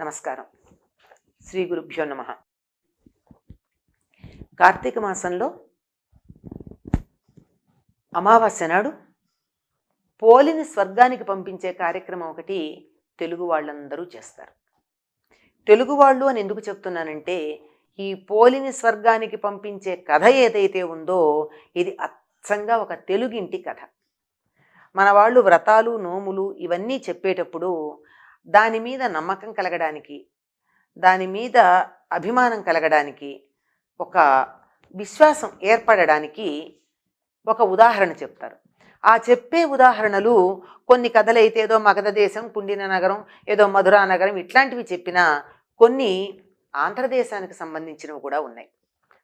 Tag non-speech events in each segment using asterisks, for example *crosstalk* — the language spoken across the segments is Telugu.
నమస్కారం. శ్రీ గురుభ్యో నమ. కార్తీక మాసంలో అమావాస్య నాడు పోలిని స్వర్గానికి పంపించే కార్యక్రమం ఒకటి తెలుగు వాళ్ళందరూ చేస్తారు. తెలుగు వాళ్ళు అని ఎందుకు చెప్తున్నానంటే ఈ పోలిని స్వర్గానికి పంపించే కథ ఏదైతే ఉందో ఇది అచ్చంగా ఒక తెలుగింటి కథ. మన వాళ్ళు వ్రతాలు నోములు ఇవన్నీ చెప్పేటప్పుడు దాని మీద నమ్మకం కలగడానికి దాని మీద అభిమానం కలగడానికి ఒక విశ్వాసం ఏర్పడడానికి ఒక ఉదాహరణ చెప్తారు. ఆ చెప్పే ఉదాహరణలు కొన్ని కథలైతే ఏదో మగధ దేశం కుండిన నగరం ఏదో మధురా నగరం ఇట్లాంటివి చెప్పినా కొన్ని ఆంధ్రదేశానికి సంబంధించినవి కూడా ఉన్నాయి.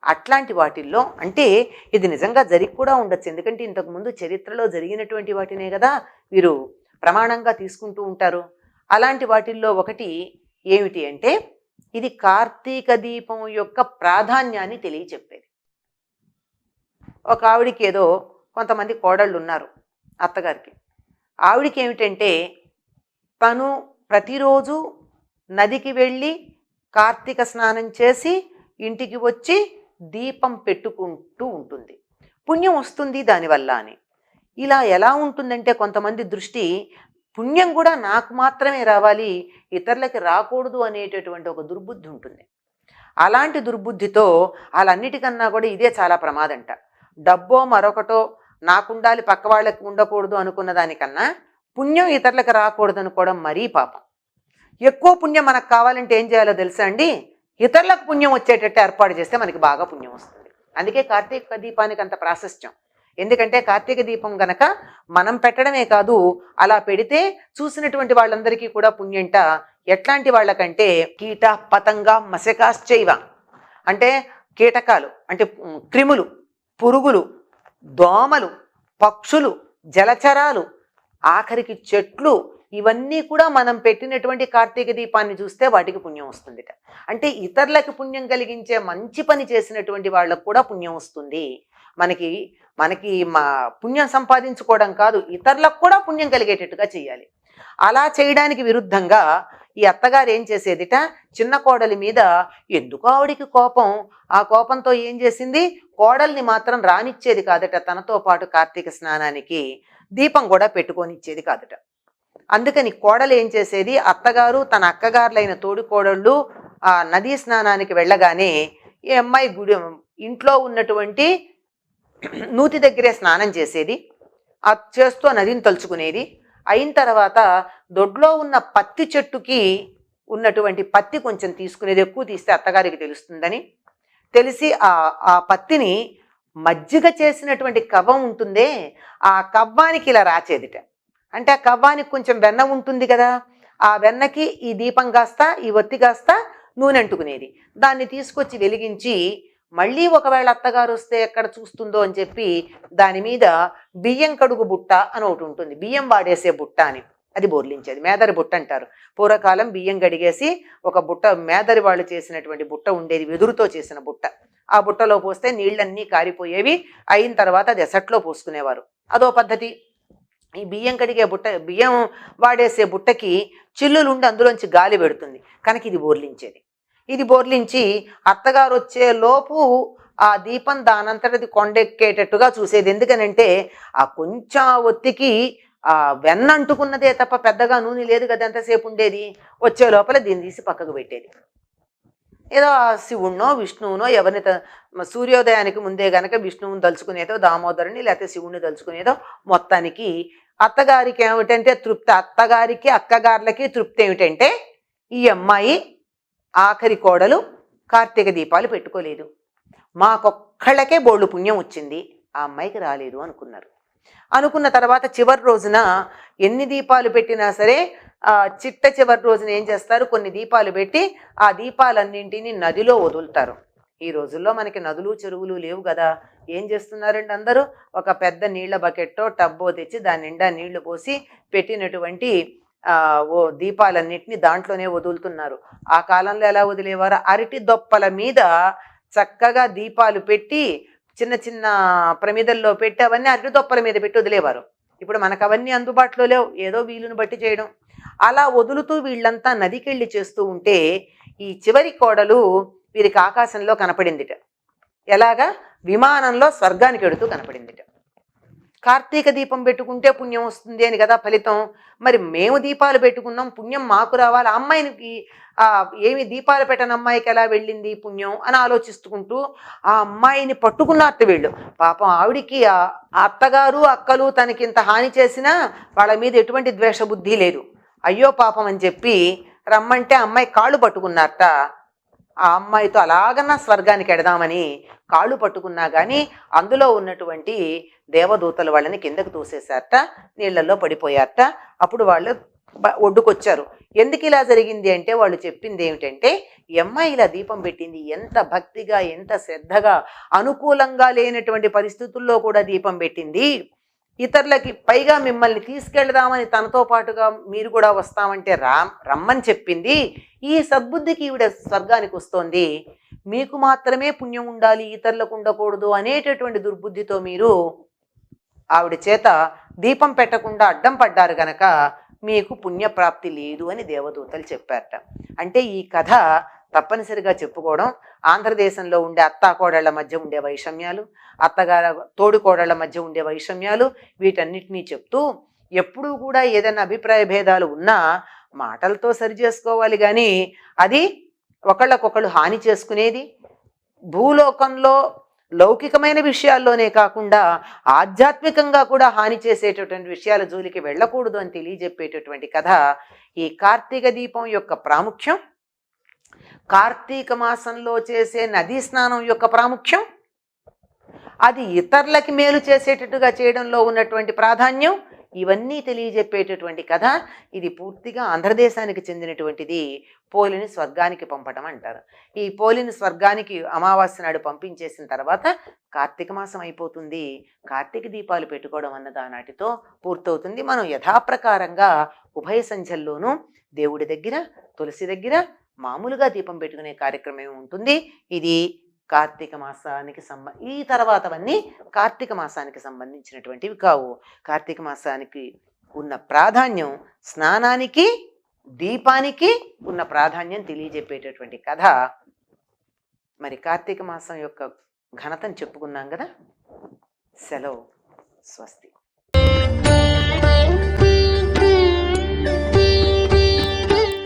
అట్లాంటి వాటిల్లో అంటే ఇది నిజంగా జరిగి కూడా ఉండొచ్చు. ఎందుకంటే ఇంతకుముందు చరిత్రలో జరిగినటువంటి వాటినే కదా వీరు ప్రమాణంగా తీసుకుంటూ ఉంటారు. అలాంటి వాటిల్లో ఒకటి ఏమిటి అంటే ఇది కార్తీక దీపం యొక్క ప్రాధాన్యాన్ని తెలియచెప్పేది. ఒక ఆవిడికి ఏదో కొంతమంది కోడళ్ళు ఉన్నారు అత్తగారికి. ఆవిడికి ఏమిటంటే తను ప్రతిరోజు నదికి వెళ్ళి కార్తీక స్నానం చేసి ఇంటికి వచ్చి దీపం పెట్టుకుంటూ ఉంటుంది. పుణ్యం వస్తుంది దానివల్ల అని. ఇలా ఎలా ఉంటుందంటే కొంతమంది దృష్టి పుణ్యం కూడా నాకు మాత్రమే రావాలి ఇతరులకి రాకూడదు అనేటటువంటి ఒక దుర్బుద్ధి ఉంటుంది. అలాంటి దుర్బుద్ధితో వాళ్ళన్నిటికన్నా కూడా ఇదే చాలా ప్రమాదంట. డబ్బో మరొకటో నాకుండాలి పక్క వాళ్ళకి ఉండకూడదు అనుకున్న దానికన్నా పుణ్యం ఇతరులకు రాకూడదు అనుకోవడం మరీ పాపం. ఎక్కువ పుణ్యం మనకు కావాలంటే ఏం చేయాలో తెలుసా అండి? ఇతరులకు పుణ్యం వచ్చేటట్టు ఏర్పాటు చేస్తే మనకి బాగా పుణ్యం వస్తుంది. అందుకే కార్తీక దీపానికి అంత ప్రాశస్త్యం. ఎందుకంటే కార్తీక దీపం గనక మనం పెట్టడమే కాదు అలా పెడితే చూసినటువంటి వాళ్ళందరికీ కూడా పుణ్యంట. ఎట్లాంటి వాళ్ళకంటే కీట పతంగ మసకాశ్చైవ అంటే కీటకాలు అంటే క్రిములు పురుగులు దోమలు పక్షులు జలచరాలు ఆఖరికి చెట్లు ఇవన్నీ కూడా మనం పెట్టినటువంటి కార్తీక దీపాన్ని చూస్తే వాటికి పుణ్యం వస్తుందిట. అంటే ఇతరులకు పుణ్యం కలిగించే మంచి పని చేసినటువంటి వాళ్ళకు కూడా పుణ్యం వస్తుంది. మనకి మనకి మా పుణ్యం సంపాదించుకోవడం కాదు ఇతరులకు కూడా పుణ్యం కలిగేటట్టుగా చేయాలి అలా చేయడానికి విరుద్ధంగా ఈ అత్తగారు ఏం చేసేదిట? చిన్న కోడలి మీద ఎందుకు ఆవిడికి కోపం? ఆ కోపంతో ఏం చేసింది? కోడల్ని మాత్రం రానిచ్చేది కాదట తనతో పాటు కార్తీక స్నానానికి. దీపం కూడా పెట్టుకొని కాదట. అందుకని కోడలు ఏం చేసేది? అత్తగారు తన అక్కగారులైన తోడి కోడళ్ళు ఆ నదీ స్నానానికి వెళ్ళగానే ఈ అమ్మాయి గుడి ఇంట్లో ఉన్నటువంటి *clears throat* నూతి దగ్గరే స్నానం చేసేది ఆ చేస్తూ ఆ నదిని తలుచుకునేది. అయిన తర్వాత దొడ్లో ఉన్న పత్తి చెట్టుకి ఉన్నటువంటి పత్తి కొంచెం తీసుకునేది ఎక్కువ తీస్తే అత్తగారికి తెలుస్తుందని. తెలిసి ఆ ఆ పత్తిని మజ్జిగ చేసినటువంటి కవ్వం ఉంటుందే ఆ కవ్వానికి ఇలా రాచేదిట. అంటే ఆ కవ్వానికి కొంచెం వెన్న ఉంటుంది కదా ఆ వెన్నకి ఈ దీపం కాస్త ఈ ఒత్తి కాస్త నూనె అంటుకునేది. దాన్ని తీసుకొచ్చి వెలిగించి మళ్ళీ ఒకవేళ అత్తగారు వస్తే ఎక్కడ చూస్తుందో అని చెప్పి దాని మీద బియ్యం కడుగు బుట్ట అని ఒకటి ఉంటుంది. బియ్యం వాడేసే బుట్ట అని. అది బోర్లించేది. మేదరి బుట్ట అంటారు. పూర్వకాలం బియ్యం గడిగేసి ఒక బుట్ట మేదరి వాళ్ళు చేసినటువంటి బుట్ట ఉండేది. వెదురుతో చేసిన బుట్ట. ఆ బుట్టలో పోస్తే నీళ్ళన్నీ కారిపోయేవి. అయిన తర్వాత అది ఎసట్లో పోసుకునేవారు. అదో పద్ధతి. ఈ బియ్యం కడిగే బుట్ట బియ్యం వాడేసే బుట్టకి చిల్లులు ఉండి అందులోంచి గాలి పెడుతుంది. కనుక ఇది బోర్లించేది. ఇది బోర్లించి అత్తగారు వచ్చే లోపు ఆ దీపం దానంతటది కొండెక్కేటట్టుగా చూసేది. ఎందుకనంటే ఆ కొంచెం ఒత్తికి ఆ వెన్న అంటుకున్నదే తప్ప పెద్దగా నూనె లేదు కదా ఎంతసేపు ఉండేది? వచ్చే లోపల దీన్ని తీసి పక్కకు పెట్టేది. ఏదో ఆ శివుణ్ణో విష్ణువునో ఎవరిని సూర్యోదయానికి ముందే గనక విష్ణువుని తలుచుకునేదో దామోదరుని లేకపోతే శివుణ్ణి తలుచుకునేదో మొత్తానికి అత్తగారికి ఏమిటంటే తృప్తి అత్తగారికి అక్కగారులకి తృప్తి ఏమిటంటే ఈ అమ్మాయి ఆఖరి కోడలు కార్తీక దీపాలు పెట్టుకోలేదు. మాకొక్కళ్ళకే బోళ్ళు పుణ్యం వచ్చింది. ఆ అమ్మాయికి రాలేదు అనుకున్నారు. అనుకున్న తర్వాత చివరి రోజున ఎన్ని దీపాలు పెట్టినా సరే చిట్ట చివరి రోజున ఏం చేస్తారు? కొన్ని దీపాలు పెట్టి ఆ దీపాలన్నింటినీ నదిలో వదులుతారు. ఈ రోజుల్లో మనకి నదులు చెరువులు లేవు కదా. ఏం చేస్తున్నారండి అందరూ? ఒక పెద్ద నీళ్ళ బకెట్టో టబ్బో తెచ్చి దాని నిండా నీళ్ళు పోసి పెట్టినటువంటి ఓ దీపాలన్నింటినీ దాంట్లోనే వదులుతున్నారు. ఆ కాలంలో ఎలా వదిలేవారు? అరటి దొప్పల మీద చక్కగా దీపాలు పెట్టి చిన్న చిన్న ప్రమిదల్లో పెట్టి అవన్నీ అరటి దొప్పల మీద పెట్టి వదిలేవారు. ఇప్పుడు మనకు అవన్నీ అందుబాటులో లేవు. ఏదో వీలుని బట్టి చేయడం. అలా వదులుతూ వీళ్ళంతా నదికెళ్ళి చేస్తూ ఉంటే ఈ చివరి కోడలు వీరికి ఆకాశంలో కనపడిందిట. ఎలాగా? విమానంలో స్వర్గానికి ఎడుతూ కనపడిందిట. కార్తీక దీపం పెట్టుకుంటే పుణ్యం వస్తుంది అని కదా ఫలితం. మరి మేము దీపాలు పెట్టుకున్నాం పుణ్యం మాకు రావాలి. అమ్మాయికి ఏమి దీపాలు పెట్టని అమ్మాయికి ఎలా వెళ్ళింది పుణ్యం అని ఆలోచిస్తుకుంటూ ఆ అమ్మాయిని పట్టుకున్నట్టు వీళ్ళు. పాపం ఆవిడికి ఆ ఆ అత్తగారు అక్కలు తనకింత హాని చేసినా వాళ్ళ మీద ఎటువంటి ద్వేష బుద్ధి లేదు. అయ్యో పాపం అని చెప్పి రమ్మంటే అమ్మాయి కాళ్ళు పట్టుకున్నారట ఆ అమ్మాయితో అలాగన్నా స్వర్గానికి ఎడదామని కాళ్ళు పట్టుకున్నా కానీ అందులో ఉన్నటువంటి దేవదూతలు వాళ్ళని కిందకు తోసేశారట నీళ్ళలో పడిపోయారట. అప్పుడు వాళ్ళు ఒడ్డుకొచ్చారు. ఎందుకు ఇలా జరిగింది అంటే వాళ్ళు చెప్పింది ఏమిటంటే ఎమ్మాయి అమ్మాయి ఇలా దీపం పెట్టింది ఎంత భక్తిగా ఎంత శ్రద్ధగా అనుకూలంగా లేనటువంటి పరిస్థితుల్లో కూడా దీపం పెట్టింది. ఇతరులకి పైగా మిమ్మల్ని తీసుకెళ్దామని తనతో పాటుగా మీరు కూడా వస్తామంటే రా రమ్మని చెప్పింది. ఈ సద్బుద్ధికి ఈవిడ స్వర్గానికి వస్తోంది. మీకు మాత్రమే పుణ్యం ఉండాలి ఇతరులకు ఉండకూడదు అనేటటువంటి దుర్బుద్ధితో మీరు ఆవిడ చేత దీపం పెట్టకుండా అడ్డం పడ్డారు గనక మీకు పుణ్యప్రాప్తి లేదు అని దేవదూతలు చెప్పారట. అంటే ఈ కథ తప్పనిసరిగా చెప్పుకోవడం ఆంధ్రదేశంలో ఉండే అత్తాకోడళ్ళ మధ్య ఉండే వైషమ్యాలు అత్తగార తోడుకోడళ్ళ మధ్య ఉండే వైషమ్యాలు వీటన్నిటినీ చెప్తూ ఎప్పుడూ కూడా ఏదైనా అభిప్రాయ భేదాలు ఉన్నా మాటలతో సరి చేసుకోవాలి కానీ అది ఒకళ్ళకొకళ్ళు హాని చేసుకునేది భూలోకంలో లౌకికమైన విషయాల్లోనే కాకుండా ఆధ్యాత్మికంగా కూడా హాని చేసేటటువంటి విషయాల జోలికి వెళ్ళకూడదు అని తెలియజెప్పేటటువంటి కథ ఈ కార్తీక దీపం యొక్క ప్రాముఖ్యం. కార్తీక మాసంలో చేసే నదీ స్నానం యొక్క ప్రాముఖ్యం. అది ఇతరులకి మేలు చేసేటట్టుగా చేయడంలో ఉన్నటువంటి ప్రాధాన్యం. ఇవన్నీ తెలియజెప్పేటటువంటి కథ ఇది పూర్తిగా ఆంధ్రదేశానికి చెందినటువంటిది పోలిని స్వర్గానికి పంపడం అంటారు. ఈ పోలిని స్వర్గానికి అమావాస్య నాడు పంపించేసిన తర్వాత కార్తీక మాసం అయిపోతుంది. కార్తీక దీపాలు పెట్టుకోవడం అన్నది ఆనాటితో పూర్తవుతుంది. మనం యథాప్రకారంగా ఉభయ సంధ్యల్లోనూ దేవుడి దగ్గర తులసి దగ్గర మామూలుగా దీపం పెట్టుకునే కార్యక్రమం ఉంటుంది. ఇది కార్తీక మాసానికి సంబ ఈ తర్వాతవన్నీ కార్తీక మాసానికి సంబంధించినటువంటివి కావు. కార్తీక మాసానికి ఉన్న ప్రాధాన్యం స్నానానికి దీపానికి ఉన్న ప్రాధాన్యం తెలియజెప్పేటటువంటి కథ. మరి కార్తీక మాసం యొక్క ఘనతను చెప్పుకున్నాం కదా? సెలవు. స్వస్తి.